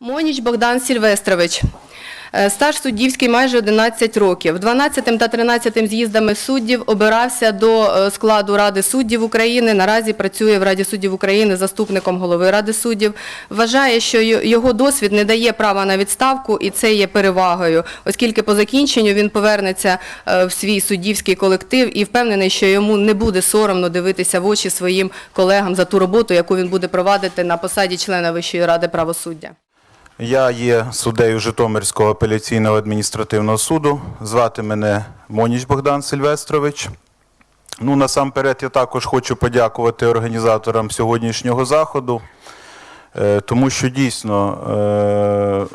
Моніч Богдан Сільвестрович. Е, Стаж суддівський майже 11 років. 12 та 13 з'їздами суддів обирався до е, складу Ради суддів України. Наразі працює в Раді суддів України заступником голови Ради суддів. Вважає, що його досвід не дає права на відставку, і це є перевагою, оскільки по закінченню він повернеться е, в свій суддівський колектив і впевнений, що йому не буде соромно дивитися в очі своїм колегам за ту роботу, яку він буде провадити на посаді члена Вищої ради правосуддя. Я є суддею Житомирського апеляційного адміністративного суду. Звати мене Моніч Богдан Сильвестрович. Ну, насамперед, я також хочу подякувати організаторам сьогоднішнього заходу, е, тому що дійсно е,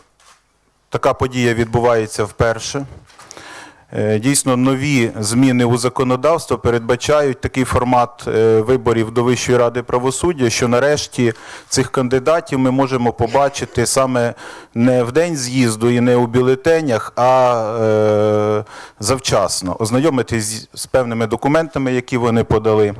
така подія відбувається вперше. Е, Дійсно, нові зміни у законодавство передбачають такий формат е, виборів до Вищої ради правосуддя, що нарешті цих кандидатів ми можемо побачити саме не в день з'їзду і не у бюлетенях, а е, завчасно, ознайомитись з- з певними документами, які вони подали.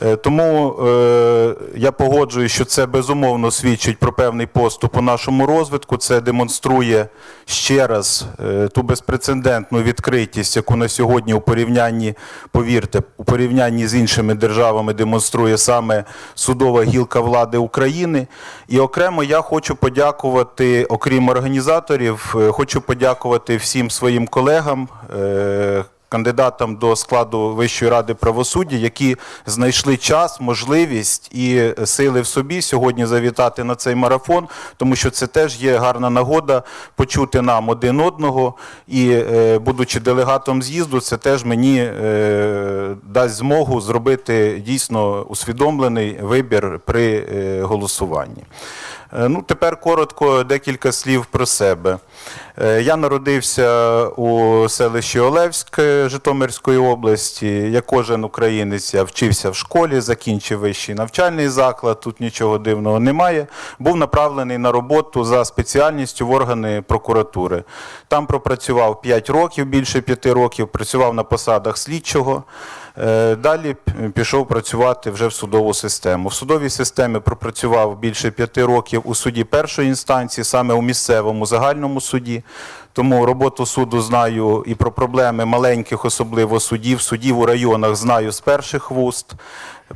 Е, Тому е, я погоджую, що це безумовно свідчить про певний поступ у нашому розвитку. Це демонструє ще раз е, ту безпрецедентну відкритість, яку на сьогодні у порівнянні, повірте, у порівнянні з іншими державами демонструє саме судова гілка влади України. І окремо я хочу подякувати, окрім організаторів, е, хочу подякувати всім своїм колегам. е, кандидатам до складу Вищої ради правосуддя, які знайшли час, можливість і сили в собі сьогодні завітати на цей марафон, тому що це теж є гарна нагода почути нам один одного. І, е, будучи делегатом з'їзду, це теж мені е, дасть змогу зробити дійсно усвідомлений вибір при е, голосуванні. Е, Ну, тепер коротко декілька слів про себе. Е, Я народився у селищі Олевськ Житомирської області. Як кожен українець, я вчився в школі, закінчив вищий навчальний заклад, тут нічого дивного немає. Був направлений на роботу за спеціальністю в органи прокуратури. Там пропрацював 5 років, більше 5 років, працював на посадах слідчого. Е, Далі пішов працювати вже в судову систему. В судовій системі пропрацював більше п'яти років у суді першої інстанції, саме у місцевому загальному суді. Тому роботу суду знаю і про проблеми маленьких, особливо судів, судів у районах знаю з перших вуст.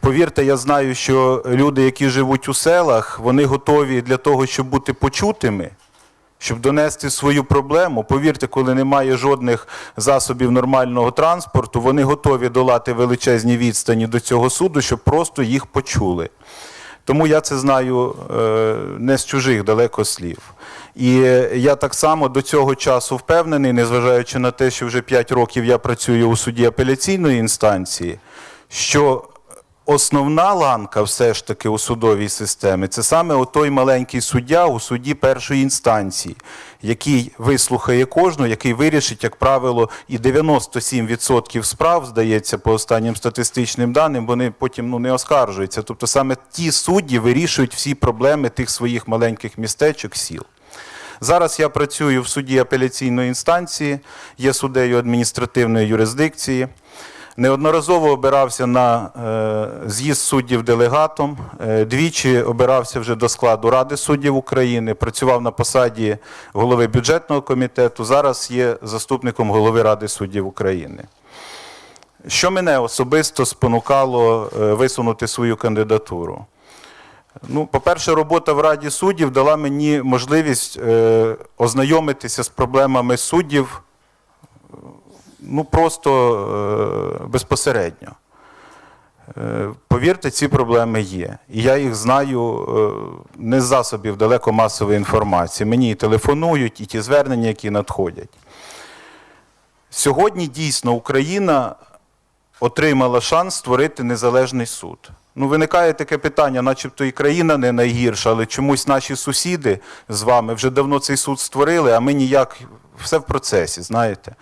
Повірте, я знаю, що люди, які живуть у селах, вони готові для того, щоб бути почутими щоб донести свою проблему. Повірте, коли немає жодних засобів нормального транспорту, вони готові долати величезні відстані до цього суду, щоб просто їх почули. Тому я це знаю е, не з чужих далеко слів. І е, я так само до цього часу впевнений, незважаючи на те, що вже 5 років я працюю у суді апеляційної інстанції, що основна ланка все ж таки у судовій системі це саме той маленький суддя у суді першої інстанції, який вислухає кожну, який вирішить, як правило, і 97% справ, здається, по останнім статистичним даним, вони потім ну, не оскаржуються. Тобто саме ті судді вирішують всі проблеми тих своїх маленьких містечок, сіл. Зараз я працюю в суді апеляційної інстанції, є суддею адміністративної юрисдикції. Неодноразово обирався на е, з'їзд суддів делегатом, е, двічі обирався вже до складу Ради суддів України, працював на посаді голови бюджетного комітету, зараз є заступником голови Ради суддів України. Що мене особисто спонукало е, висунути свою кандидатуру? Ну, по-перше, робота в Раді суддів дала мені можливість ознайомитися з проблемами суддів ну, просто е, безпосередньо. Е, повірте, ці проблеми є. І я їх знаю е, не з засобів далеко масової інформації. Мені і телефонують, і ті звернення, які надходять. Сьогодні дійсно Україна отримала шанс створити незалежний суд. Ну, виникає таке питання, начебто і країна не найгірша, але чомусь наші сусіди з вами вже давно цей суд створили, а ми ніяк все в процесі, знаєте.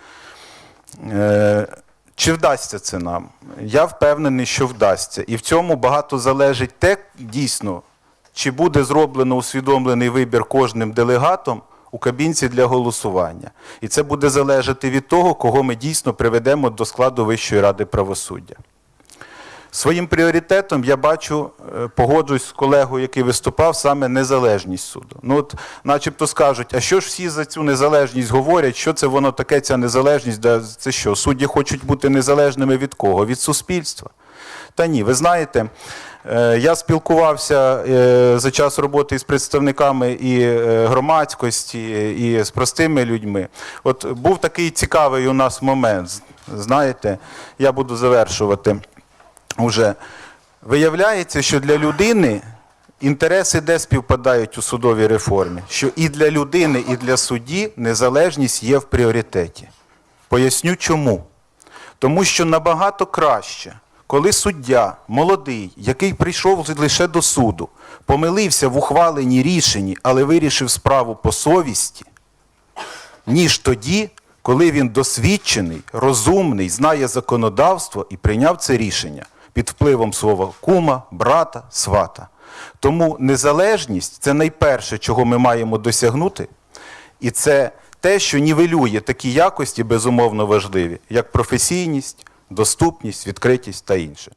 Е, чи вдасться це нам? Я впевнений, що вдасться. І в цьому багато залежить те, дійсно, чи буде зроблено усвідомлений вибір кожним делегатом у кабінці для голосування. І це буде залежати від того, кого ми дійсно приведемо до складу Вищої ради правосуддя. Своїм пріоритетом я бачу, е, погоджуюсь з колегою, який виступав, саме незалежність суду. Ну от, начебто скажуть, а що ж всі за цю незалежність говорять? Що це воно таке, ця незалежність? Да, це що? Судді хочуть бути незалежними від кого? Від суспільства. Та ні, ви знаєте, е, я спілкувався е, за час роботи із представниками і громадськості, і з простими людьми. От був такий цікавий у нас момент. Знаєте, я буду завершувати уже. Виявляється, що для людини інтереси де співпадають у судовій реформі, що і для людини, і для судді незалежність є в пріоритеті. Поясню чому. Тому що набагато краще, коли суддя молодий, який прийшов лише до суду, помилився в ухваленні рішенні, але вирішив справу по совісті, ніж тоді, коли він досвідчений, розумний, знає законодавство і прийняв це рішення під впливом слова кума, брата, свата. Тому незалежність це найперше, чого ми маємо досягнути, і це те, що нівелює такі якості безумовно важливі, як професійність, доступність, відкритість та інше.